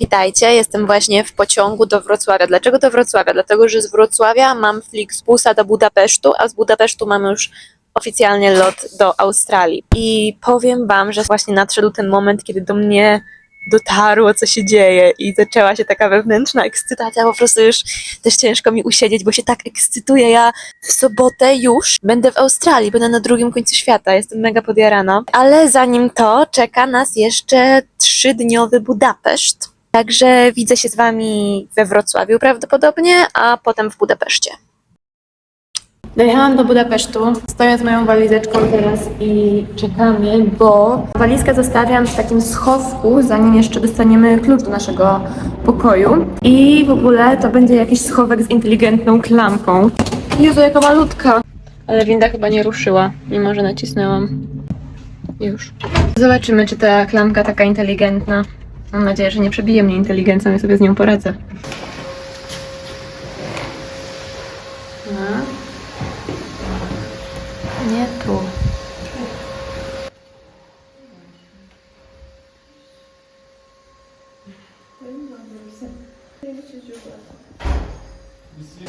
Witajcie, jestem właśnie w pociągu do Wrocławia. Dlaczego do Wrocławia? Dlatego, że z Wrocławia mam Flixbusa do Budapesztu, a z Budapesztu mam już oficjalnie lot do Australii. I powiem Wam, że właśnie nadszedł ten moment, kiedy do mnie dotarło, co się dzieje i zaczęła się taka wewnętrzna ekscytacja, po prostu już też ciężko mi usiedzieć, bo się tak ekscytuję. Ja w sobotę już będę w Australii, będę na drugim końcu świata, jestem mega podjarana. Ale zanim to, czeka nas jeszcze trzydniowy Budapeszt. Także widzę się z Wami we Wrocławiu prawdopodobnie, a potem w Budapeszcie. Dojechałam do Budapesztu, stoję z moją walizeczką teraz i czekamy, bo walizkę zostawiam w takim schowku, zanim jeszcze dostaniemy klucz do naszego pokoju. I w ogóle to będzie jakiś schowek z inteligentną klamką. Jezu, jaka malutka! Ale winda chyba nie ruszyła, mimo że nacisnęłam. Już. Zobaczymy, czy ta klamka taka inteligentna. Mam nadzieję, że nie przebije mnie inteligencją i sobie z nią poradzę.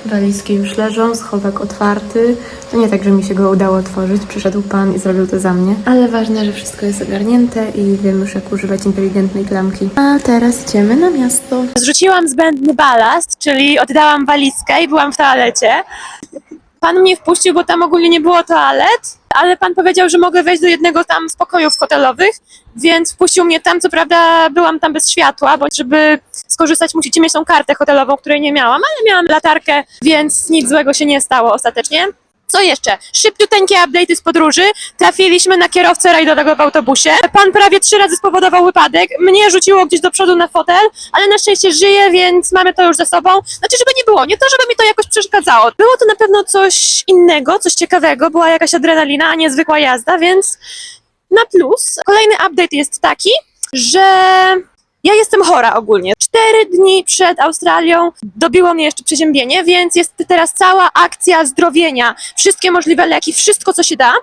Walizki już leżą, schowek otwarty. To nie tak, że mi się go udało otworzyć. Przyszedł pan i zrobił to za mnie. Ale ważne, że wszystko jest ogarnięte i wiem już, jak używać inteligentnej klamki. A teraz idziemy na miasto. Zrzuciłam zbędny balast, czyli oddałam walizkę i byłam w toalecie. Pan mnie wpuścił, bo tam ogólnie nie było toalet, ale pan powiedział, że mogę wejść do jednego tam z pokojów hotelowych, więc wpuścił mnie tam. Co prawda byłam tam bez światła, bo żeby skorzystać musicie mieć tą kartę hotelową, której nie miałam, ale miałam latarkę, więc nic złego się nie stało ostatecznie. Co jeszcze? Szybciuteńkie update'y z podróży. Trafiliśmy na kierowcę rajdowego w autobusie. Pan prawie trzy razy spowodował wypadek. Mnie rzuciło gdzieś do przodu na fotel, ale na szczęście żyje, więc mamy to już ze sobą. Znaczy, żeby nie było, nie to, żeby mi to jakoś przeszkadzało. Było to na pewno coś innego, coś ciekawego. Była jakaś adrenalina, a nie zwykła jazda, więc na plus. Kolejny update jest taki, że ja jestem chora ogólnie. Cztery dni przed Australią dobiło mnie jeszcze przeziębienie, więc jest teraz cała akcja zdrowienia. Wszystkie możliwe leki, wszystko co się da.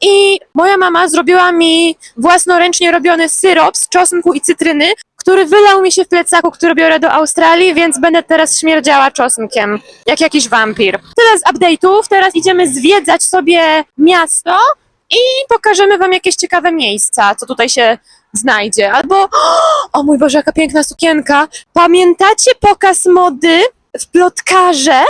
I moja mama zrobiła mi własnoręcznie robiony syrop z czosnku i cytryny, który wylał mi się w plecaku, który biorę do Australii, więc będę teraz śmierdziała czosnkiem, jak jakiś wampir. Tyle z update'ów, teraz idziemy zwiedzać sobie miasto i pokażemy wam jakieś ciekawe miejsca, co tutaj się znajdzie. Albo, o mój Boże, jaka piękna sukienka. Pamiętacie pokaz mody w plotkarze?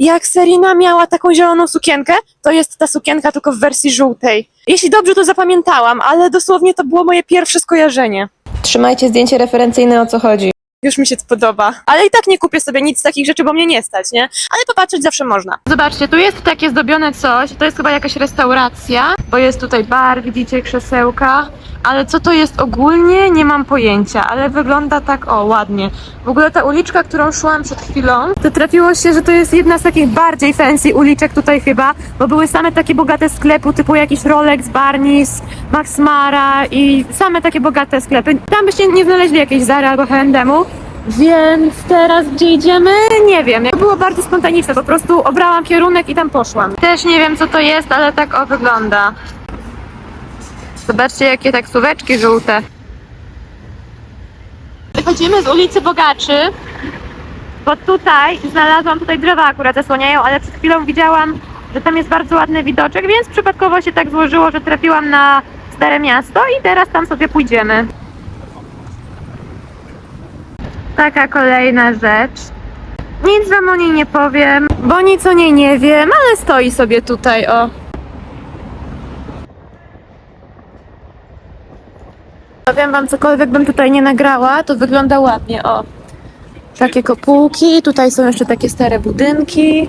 Jak Serena miała taką zieloną sukienkę, to jest ta sukienka tylko w wersji żółtej. Jeśli dobrze to zapamiętałam, ale dosłownie to było moje pierwsze skojarzenie. Trzymajcie zdjęcie referencyjne o co chodzi. Już mi się to podoba. Ale i tak nie kupię sobie nic z takich rzeczy, bo mnie nie stać, nie? Ale popatrzeć zawsze można. Zobaczcie, tu jest takie zdobione coś. To jest chyba jakaś restauracja, bo jest tutaj bar, widzicie, krzesełka. Ale co to jest ogólnie, nie mam pojęcia, ale wygląda tak, o, ładnie. W ogóle ta uliczka, którą szłam przed chwilą, to trafiło się, że to jest jedna z takich bardziej fancy uliczek tutaj chyba, bo były same takie bogate sklepy, typu jakiś Rolex, Barneys, Max Mara i same takie bogate sklepy. Tam byście nie znaleźli jakiejś Zary albo H&M-u, więc teraz gdzie idziemy? Nie wiem. To było bardzo spontaniczne, po prostu obrałam kierunek i tam poszłam. Też nie wiem co to jest, ale tak o wygląda. Zobaczcie jakie taksóweczki żółte. Wychodzimy z ulicy Bogaczy, bo tutaj znalazłam, tutaj drzewa akurat zasłaniają, ale przed chwilą widziałam, że tam jest bardzo ładny widoczek, więc przypadkowo się tak złożyło, że trafiłam na Stare Miasto i teraz tam sobie pójdziemy. Taka kolejna rzecz. Nic wam o niej nie powiem, bo nic o niej nie wiem, ale stoi sobie tutaj, o. Powiem wam, cokolwiek bym tutaj nie nagrała, to wygląda ładnie, o. Takie kopułki, tutaj są jeszcze takie stare budynki.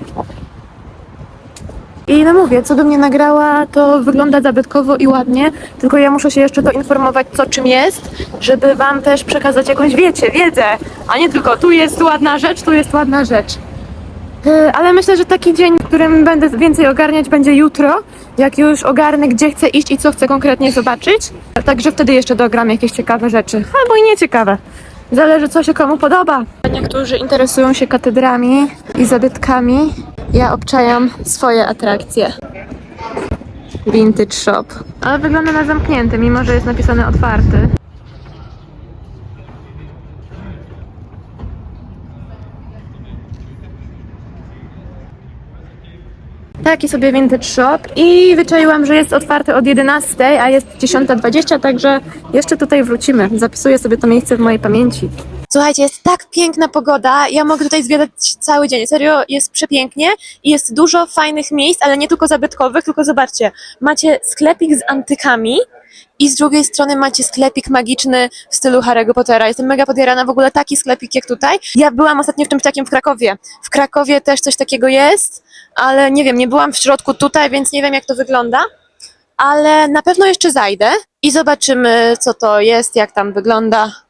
I no mówię, co bym nie nagrała, to wygląda zabytkowo i ładnie, tylko ja muszę się jeszcze doinformować, co czym jest, żeby wam też przekazać jakąś, wiecie, wiedzę, a nie tylko tu jest ładna rzecz, tu jest ładna rzecz. E, Ale myślę, że taki dzień, w którym będę więcej ogarniać, będzie jutro, jak już ogarnę, gdzie chcę iść i co chcę konkretnie zobaczyć. Także wtedy jeszcze dogram jakieś ciekawe rzeczy, albo i nieciekawe. Zależy, co się komu podoba. Niektórzy interesują się katedrami i zabytkami. Ja obczajam swoje atrakcje. Vintage shop. Ale wygląda na zamknięty, mimo że jest napisane otwarty. Taki sobie vintage shop i wyczaiłam, że jest otwarty od 11, a jest 10.20, także jeszcze tutaj wrócimy. Zapisuję sobie to miejsce w mojej pamięci. Słuchajcie, jest tak piękna pogoda, ja mogę tutaj zwiedzać cały dzień. Serio, jest przepięknie i jest dużo fajnych miejsc, ale nie tylko zabytkowych, tylko zobaczcie, macie sklepik z antykami i z drugiej strony macie sklepik magiczny w stylu Harry'ego Pottera. Jestem mega podjarana w ogóle taki sklepik jak tutaj. Ja byłam ostatnio w czymś takim w Krakowie. W Krakowie też coś takiego jest, ale nie wiem, nie byłam w środku tutaj, więc nie wiem jak to wygląda. Ale na pewno jeszcze zajdę i zobaczymy co to jest, jak tam wygląda.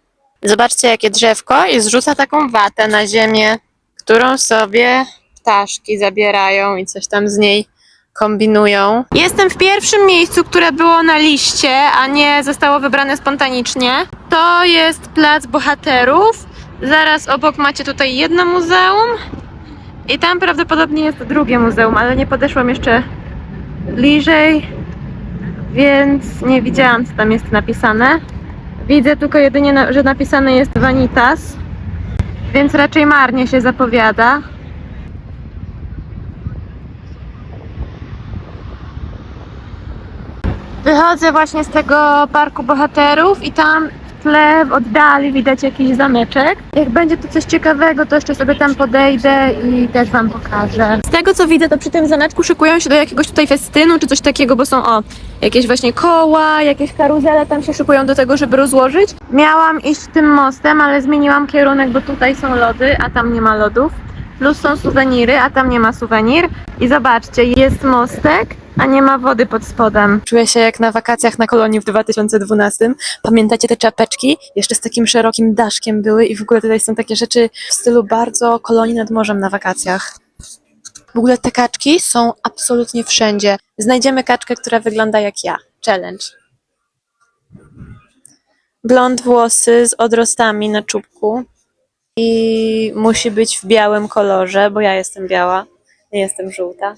Zobaczcie, jakie drzewko i zrzuca taką watę na ziemię, którą sobie ptaszki zabierają i coś tam z niej kombinują. Jestem w pierwszym miejscu, które było na liście, a nie zostało wybrane spontanicznie. To jest Plac Bohaterów. Zaraz obok macie tutaj jedno muzeum i tam prawdopodobnie jest drugie muzeum, ale nie podeszłam jeszcze bliżej, więc nie widziałam, co tam jest napisane. Widzę tylko jedynie, że napisane jest Vanitas, więc raczej marnie się zapowiada. Wychodzę właśnie z tego parku bohaterów i tam tle, w oddali widać jakiś zameczek. Jak będzie tu coś ciekawego, to jeszcze sobie tam podejdę i też wam pokażę. Z tego co widzę, to przy tym zameczku szykują się do jakiegoś tutaj festynu czy coś takiego, bo są o, jakieś właśnie koła, jakieś karuzele tam się szykują do tego, żeby rozłożyć. Miałam iść tym mostem, ale zmieniłam kierunek, bo tutaj są lody, a tam nie ma lodów. Plus są suweniry, a tam nie ma suwenir. I zobaczcie, jest mostek, a nie ma wody pod spodem. Czuję się jak na wakacjach na kolonii w 2012. Pamiętacie te czapeczki? Jeszcze z takim szerokim daszkiem były i w ogóle tutaj są takie rzeczy w stylu bardzo kolonii nad morzem na wakacjach. W ogóle te kaczki są absolutnie wszędzie. Znajdziemy kaczkę, która wygląda jak ja. Challenge. Blond włosy z odrostami na czubku i musi być w białym kolorze, bo ja jestem biała, nie jestem żółta.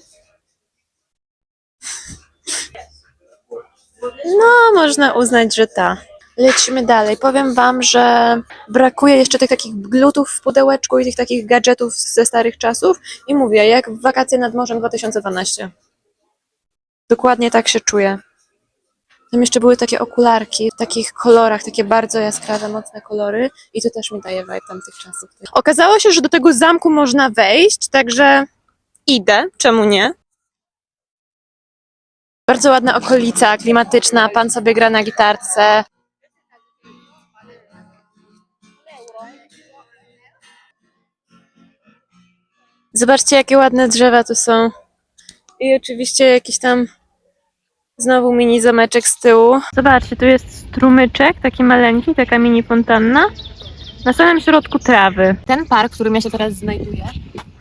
No, można uznać, że ta. Lecimy dalej. Powiem wam, że brakuje jeszcze tych takich glutów w pudełeczku i tych takich gadżetów ze starych czasów. I mówię, jak w wakacje nad morzem 2012. Dokładnie tak się czuję. Tam jeszcze były takie okularki w takich kolorach, takie bardzo jaskrawe, mocne kolory i to też mi daje vibe tamtych czasów. Okazało się, że do tego zamku można wejść, także idę, czemu nie? Bardzo ładna okolica, klimatyczna, pan sobie gra na gitarce. Zobaczcie, jakie ładne drzewa tu są. I oczywiście jakiś tam Znowu mini zameczek z tyłu. Zobaczcie, tu jest strumyczek, taki maleńki, taka mini fontanna. Na samym środku trawy. Ten park, w którym ja się teraz znajduję,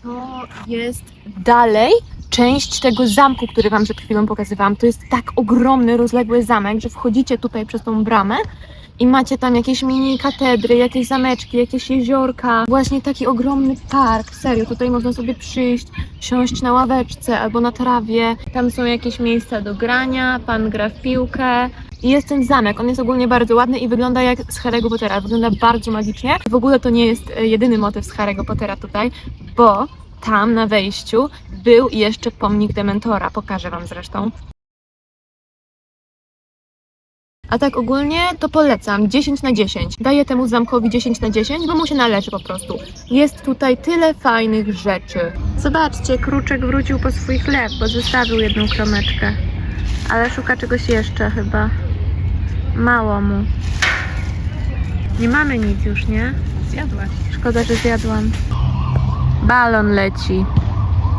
to jest dalej część tego zamku, który wam przed chwilą pokazywałam. To jest tak ogromny, rozległy zamek, że wchodzicie tutaj przez tą bramę i macie tam jakieś mini katedry, jakieś zameczki, jakieś jeziorka. Właśnie taki ogromny park, serio. Tutaj można sobie przyjść, siąść na ławeczce albo na trawie. Tam są jakieś miejsca do grania, pan gra w piłkę. I jest ten zamek, on jest ogólnie bardzo ładny i wygląda jak z Harry'ego Pottera, wygląda bardzo magicznie. W ogóle to nie jest e, jedyny motyw z Harry'ego Pottera tutaj, bo tam na wejściu był jeszcze pomnik Dementora, pokażę wam zresztą. A tak ogólnie to polecam 10 na 10. Daję temu zamkowi 10 na 10, bo mu się należy po prostu. Jest tutaj tyle fajnych rzeczy. Zobaczcie, kruczek wrócił po swój chleb, bo zostawił jedną kromeczkę. Ale szuka czegoś jeszcze chyba. Mało mu. Nie mamy nic już, nie? Zjadłaś. Szkoda, że zjadłam. Balon leci.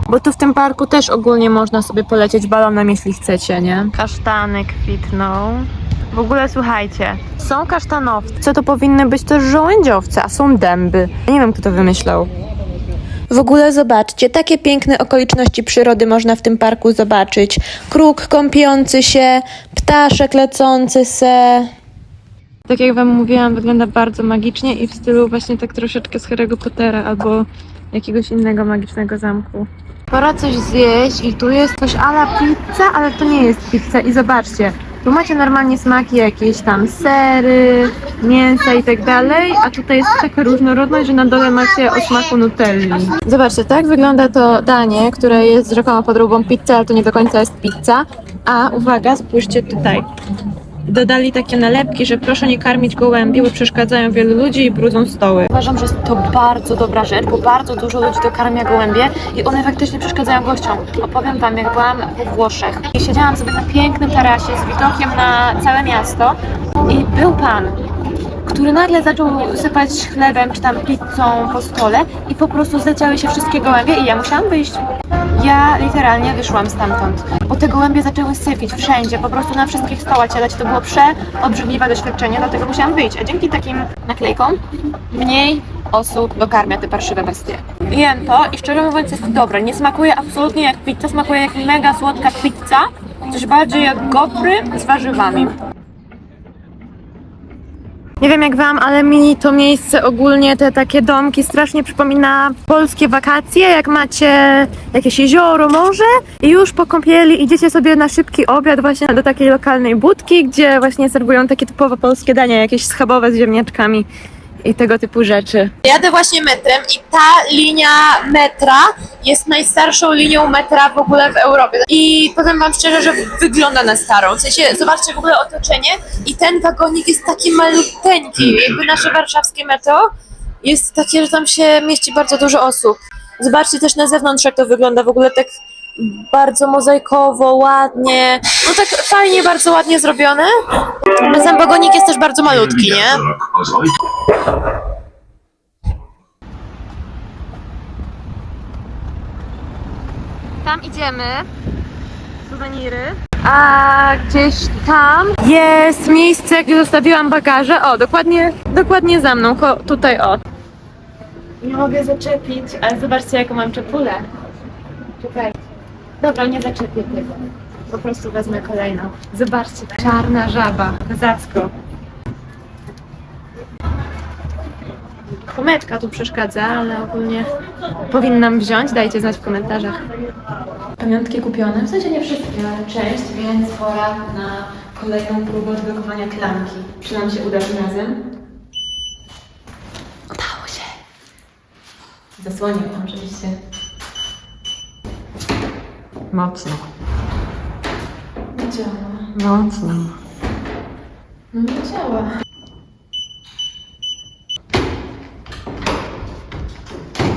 Bo tu w tym parku też ogólnie można sobie polecieć balonem, jeśli chcecie, nie? Kasztany kwitną. W ogóle słuchajcie, są kasztanowce, to powinny być też żołędziowce, a są dęby. Nie wiem, kto to wymyślał. W ogóle zobaczcie, takie piękne okoliczności przyrody można w tym parku zobaczyć. Kruk kąpiący się, ptaszek lecący se. Tak jak wam mówiłam, wygląda bardzo magicznie i w stylu właśnie tak troszeczkę z Harry'ego Pottera albo jakiegoś innego magicznego zamku. Pora coś zjeść i tu jest coś ala pizza, ale to nie jest pizza i zobaczcie, Tu macie normalnie smaki jakieś tam sery, mięsa i tak dalej, a tutaj jest taka różnorodność, że na dole macie o smaku nutelli. Zobaczcie, tak wygląda to danie, które jest rzekomo podróbą pizzy, ale to nie do końca jest pizza. A uwaga, spójrzcie tutaj. Dodali takie nalepki, że proszę nie karmić gołębi, bo przeszkadzają wielu ludzi i brudzą stoły. Uważam, że jest to bardzo dobra rzecz, bo bardzo dużo ludzi dokarmia gołębie i one faktycznie przeszkadzają gościom. Opowiem Wam, jak byłam we Włoszech i siedziałam sobie na pięknym tarasie z widokiem na całe miasto i był pan, który nagle zaczął sypać chlebem czy tam pizzą po stole i po prostu zleciały się wszystkie gołębie i ja musiałam wyjść. Ja literalnie wyszłam stamtąd, bo te gołębie zaczęły sypić wszędzie, po prostu na wszystkich stołach siadać. To było przeobrzydliwe doświadczenie, dlatego musiałam wyjść. A dzięki takim naklejkom mniej osób dokarmia te parszywe bestie. Jem to i szczerze mówiąc jest dobre. Nie smakuje absolutnie jak pizza, smakuje jak mega słodka pizza. Coś bardziej jak gofry z warzywami. Nie wiem jak wam, ale mi to miejsce ogólnie, te takie domki strasznie przypomina polskie wakacje, jak macie jakieś jezioro, morze i już po kąpieli idziecie sobie na szybki obiad właśnie do takiej lokalnej budki, gdzie właśnie serwują takie typowo polskie dania, jakieś schabowe z ziemniaczkami i tego typu rzeczy. Jadę właśnie metrem i ta linia metra jest najstarszą linią metra w ogóle w Europie. I powiem wam szczerze, że wygląda na starą. W sensie, zobaczcie w ogóle otoczenie i ten wagonik jest taki maluteńki. Jakby nasze warszawskie metro jest takie, że tam się mieści bardzo dużo osób. Zobaczcie też na zewnątrz, jak to wygląda w ogóle tak bardzo mozaikowo, ładnie. No tak fajnie, bardzo ładnie zrobione. A sam wagonik jest też bardzo malutki, nie? Tam idziemy. Suweniry. A gdzieś tam jest miejsce, gdzie zostawiłam bagaże. O, dokładnie, dokładnie za mną, ko- tutaj o. Nie mogę zaczepić, ale zobaczcie jaką mam czepulę. Czekaj. Dobra, nie zaczepię tego. Po prostu wezmę kolejną. Zobaczcie, czarna żaba, kozacko. Komeczka tu przeszkadza, ale ogólnie powinnam wziąć. Dajcie znać w komentarzach. Pamiątki kupione, w sensie nie wszystkie, ale część, więc pora na kolejną próbę odblokowania klamki. Czy nam się uda tym razem? Udało się! Zasłonił oczywiście. Mocno, Nie działa. mocno. No nie działa.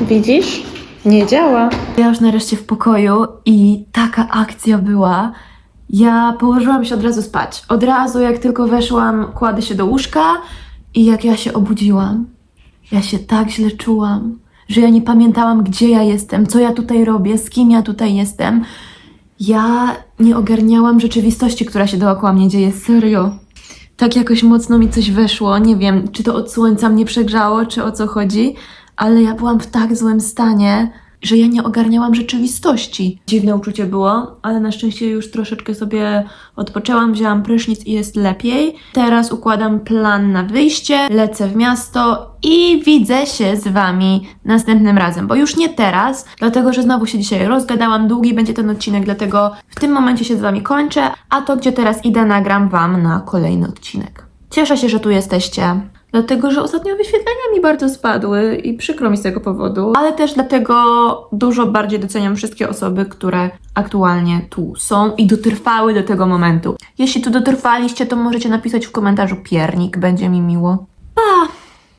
Widzisz? Nie działa. Ja już nareszcie w pokoju i taka akcja była. Ja położyłam się od razu spać. Od razu, jak tylko weszłam, kładę się do łóżka i jak ja się obudziłam, ja się tak źle czułam, że ja nie pamiętałam, gdzie ja jestem, co ja tutaj robię, z kim ja tutaj jestem. Ja nie ogarniałam rzeczywistości, która się dookoła mnie dzieje. Serio. Tak jakoś mocno mi coś weszło. Nie wiem, czy to od słońca mnie przegrzało, czy o co chodzi, ale ja byłam w tak złym stanie, że ja nie ogarniałam rzeczywistości. Dziwne uczucie było, ale na szczęście już troszeczkę sobie odpoczęłam, wzięłam prysznic i jest lepiej. Teraz układam plan na wyjście, lecę w miasto i widzę się z Wami następnym razem, bo już nie teraz, dlatego że znowu się dzisiaj rozgadałam, długi będzie ten odcinek, dlatego w tym momencie się z Wami kończę, a to, gdzie teraz idę, nagram Wam na kolejny odcinek. Cieszę się, że tu jesteście. Dlatego, że ostatnio wyświetlenia mi bardzo spadły i przykro mi z tego powodu, ale też dlatego dużo bardziej doceniam wszystkie osoby, które aktualnie tu są i dotrwały do tego momentu. Jeśli tu dotrwaliście, to możecie napisać w komentarzu piernik, będzie mi miło. Pa!